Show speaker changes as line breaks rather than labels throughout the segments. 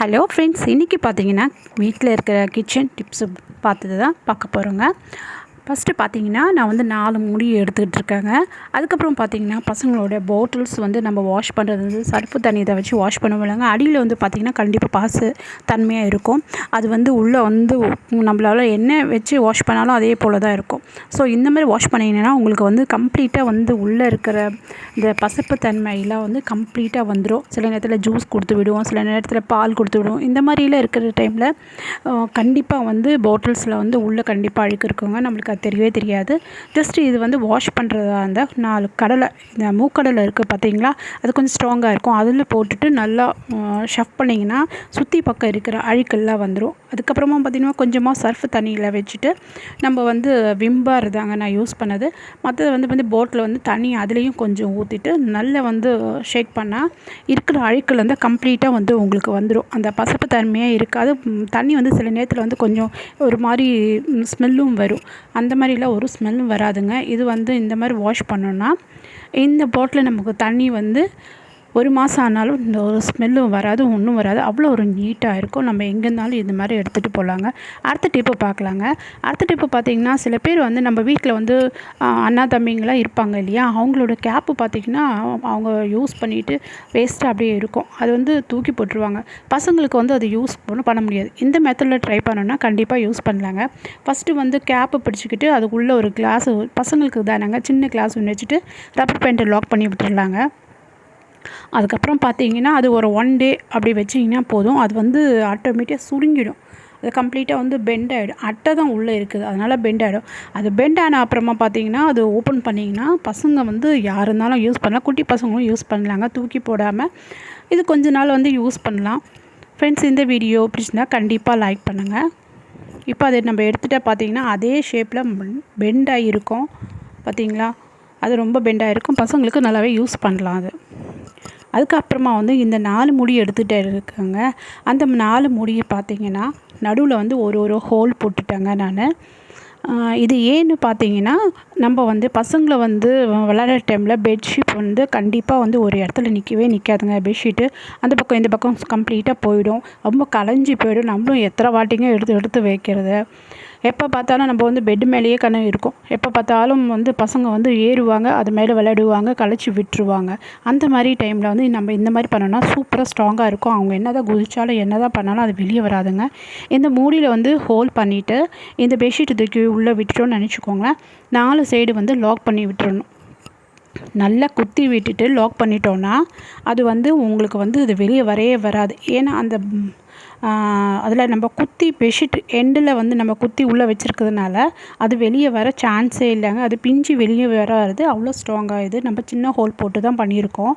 Hello friends இன்றைக்கி பார்த்தீங்கன்னா வீட்டில் இருக்கிற கிச்சன் டிப்ஸு பார்த்துட்டு தான் பார்க்க போகிறோங்க ஃபஸ்ட்டு பார்த்தீங்கன்னா நான் வந்து நாலு முடி எடுத்துக்கிட்டு இருக்கேங்க. அதுக்கப்புறம் பார்த்தீங்கன்னா பசங்களோட பாட்டில்ஸ் வந்து நம்ம வாஷ் பண்ணுறது வந்து சர்ஃபு தண்ணி இதை வச்சு வாஷ் பண்ணுவோம்லங்க அடியில் வந்து பார்த்திங்கன்னா கண்டிப்பாக பாசு தன்மையாக இருக்கும். அது வந்து உள்ளே வந்து நம்மளால் என்ன வச்சு வாஷ் பண்ணாலும் அதே போல் தான் இருக்கும். ஸோ இந்த மாதிரி வாஷ் பண்ணிங்கன்னா உங்களுக்கு வந்து கம்ப்ளீட்டாக வந்து உள்ளே இருக்கிற இந்த பசப்பு தன்மையெல்லாம் வந்து கம்ப்ளீட்டாக வந்துடும் சில நேரத்தில் ஜூஸ் கொடுத்து விடுவோம் சில நேரத்தில் பால் கொடுத்து விடுவோம். இந்த மாதிரிலாம் இருக்கிற டைமில் கண்டிப்பாக வந்து பாட்டில்ஸில் வந்து உள்ளே கண்டிப்பாக அழுக்கு இருக்குங்க. நம்மளுக்கு அது தெரியவே தெரியாது. ஜஸ்ட்டு இது வந்து வாஷ் பண்ணுறதா இருந்தால் நாலு கடலை இந்த மூக்கடலை இருக்குது பார்த்தீங்களா? அது கொஞ்சம் ஸ்ட்ராங்காக இருக்கும். அதில் போட்டுட்டு நல்லா ஷஃப் பண்ணிங்கன்னா சுற்றி பக்கம் இருக்கிற அழுக்கெல்லாம் வந்துடும் அதுக்கப்புறமா பார்த்திங்கன்னா கொஞ்சமாக சர்ஃப் தண்ணியில் வச்சுட்டு நம்ம வந்து விம்பார் தாங்க நான் யூஸ் பண்ணது. மற்றது வந்து வந்து போட்டில் வந்து தண்ணி அதுலேயும் கொஞ்சம் ஊற்றிட்டு நல்லா வந்து ஷேக் பண்ணால் இருக்கிற அழுக்கில் வந்து கம்ப்ளீட்டாக வந்து உங்களுக்கு வந்துடும் அந்த பசப்பு தன்மையாக இருக்காது. தண்ணி வந்து சில நேரத்தில் வந்து கொஞ்சம் ஒரு மாதிரி ஸ்மெல்லும் வரும். அந்த மாதிரிலாம் ஒரு ஸ்மெல்லும் வராதுங்க. இது வந்து இந்த மாதிரி வாஷ் பண்ணோன்னா இந்த போட்டில் நமக்கு தண்ணி வந்து ஒரு மாதம் ஆனாலும் இந்த ஒரு ஸ்மெல்லும் வராது ஒன்றும் வராது. அவ்வளோ ஒரு நீட்டாக இருக்கும். நம்ம எங்கே இருந்தாலும் இந்த மாதிரி எடுத்துகிட்டு போகலாங்க அடுத்த டிப்பு பார்க்கலாங்க. அடுத்த டிப்பு பார்த்திங்கன்னா சில பேர் வந்து நம்ம வீட்டில் வந்து அண்ணா தம்பிங்களாம் இருப்பாங்க இல்லையா? அவங்களோட கேப்பு பார்த்திங்கன்னா அவங்க யூஸ் பண்ணிவிட்டு வேஸ்ட்டாக அப்படியே இருக்கும். அது வந்து தூக்கி போட்டுருவாங்க. பசங்களுக்கு வந்து அது யூஸ் பண்ண முடியாது. இந்த மெத்தடில் ட்ரை பண்ணோன்னா கண்டிப்பாக யூஸ் பண்ணலாங்க. ஃபஸ்ட்டு வந்து கேப்பு பிடிச்சிக்கிட்டு அதுக்குள்ளே ஒரு கிளாஸ் பசங்களுக்கு தானாங்க சின்ன கிளாஸ் ஒன்று வச்சுட்டு ரப்பர் பேண்ட்டை லாக் பண்ணி விட்டுடலாங்க அதுக்கப்புறம் பார்த்தீங்கன்னா அது ஒரு ஒன் டே அப்படி வச்சிங்கன்னா போதும். அது வந்து ஆட்டோமேட்டிக்காக சுருங்கிடும். அது கம்ப்ளீட்டாக வந்து பெண்ட் ஆகிடும் அட்டை தான் உள்ளே இருக்குது. அதனால் பெண்ட் ஆகிடும் அது பெண்ட் ஆன அப்புறமா பார்த்தீங்கன்னா அது ஓப்பன் பண்ணிங்கன்னா பசங்க வந்து யார் இருந்தாலும் யூஸ் பண்ணலாம். குட்டி பசங்களும் யூஸ் பண்ணலாங்க. தூக்கி போடாமல் இது கொஞ்ச நாள் வந்து யூஸ் பண்ணலாம். ஃப்ரெண்ட்ஸ் இந்த வீடியோ பிடிச்சிருந்தா கண்டிப்பாக லைக் பண்ணுங்கள் இப்போ அதை நம்ம எடுத்துகிட்டா பார்த்தீங்கன்னா அதே ஷேப்பில் பெண்ட் ஆகிருக்கும் பார்த்தீங்களா? அது ரொம்ப பெண்ட் ஆகிருக்கும் பசங்களுக்கு நல்லாவே யூஸ் பண்ணலாம் அது. அதுக்கப்புறமா வந்து இந்த நாலு முடி எடுத்துகிட்டே இருக்கேங்க. அந்த நாலு முடியை பார்த்தீங்கன்னா நடுவில் வந்து ஒரு ஒரு ஹோல் போட்டுட்டேங்க நான். இது ஏன்னு பார்த்தீங்கன்னா நம்ம வந்து பசங்களை வந்து விளையாடுற டைமில் பெட்ஷீட் வந்து கண்டிப்பாக வந்து ஒரு இடத்துல நிற்கவே நிற்காதுங்க பெட்ஷீட்டு அந்த பக்கம் இந்த பக்கம் கம்ப்ளீட்டாக போயிடும். ரொம்ப கலைஞ்சி போயிடும். நம்மளும் எத்தனை வாட்டிங்க எடுத்து எடுத்து வைக்கிறது. எப்போ பார்த்தாலும் நம்ம வந்து பெட்டு மேலேயே கனவு இருக்கும். எப்போ பார்த்தாலும் வந்து பசங்க வந்து ஏறுவாங்க அது மேலே விளையாடுவாங்க கழிச்சு விட்டுருவாங்க. அந்த மாதிரி டைமில் வந்து நம்ம இந்த மாதிரி பண்ணோன்னா சூப்பராக ஸ்ட்ராங்காக இருக்கும். அவங்க என்ன தான் குதிச்சாலும் என்ன தான் பண்ணாலும் அது வெளியே வராதுங்க. இந்த மூடியில் வந்து ஹோல் பண்ணிவிட்டு இந்த பெட்ஷீட் தூக்கி உள்ளே விட்டுட்டோம்னு நினச்சிக்கோங்களேன். நாலு சைடு வந்து லாக் பண்ணி விட்டுறணும். நல்லா குத்தி விட்டுட்டு லாக் பண்ணிட்டோன்னா அது வந்து உங்களுக்கு வந்து அது வெளியே வரவே வராது. ஏன்னா அந்த அதில் நம்ம குத்தி பெட்ஷீட் எண்டில் வந்து நம்ம குத்தி உள்ளே வச்சுருக்கிறதுனால அது வெளியே வர சான்ஸே இல்லைங்க. அது பிஞ்சு வெளியே வராது. அவ்வளோ ஸ்ட்ராங்காக இது. நம்ம சின்ன ஹோல் போட்டு தான் பண்ணியிருக்கோம்.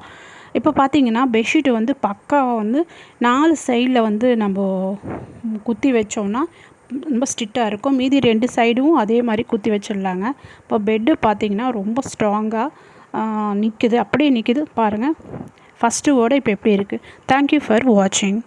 இப்போ பார்த்தீங்கன்னா பெட்ஷீட்டு வந்து பக்காவாக வந்து நாலு சைடில் வந்து நம்ம குத்தி வச்சோம்னா ரொம்ப ஸ்ட்ரிக்டாக இருக்கும். மீதி ரெண்டு சைடும் அதே மாதிரி குத்தி வச்சிடலாங்க. இப்போ பெட்டு பார்த்திங்கன்னா ரொம்ப ஸ்ட்ராங்காக நிற்குது அப்படியே நிற்குது பாருங்கள் ஃபஸ்ட்டு ஓட இப்போ எப்படி இருக்குது தேங்க்யூ ஃபார் வாட்சிங்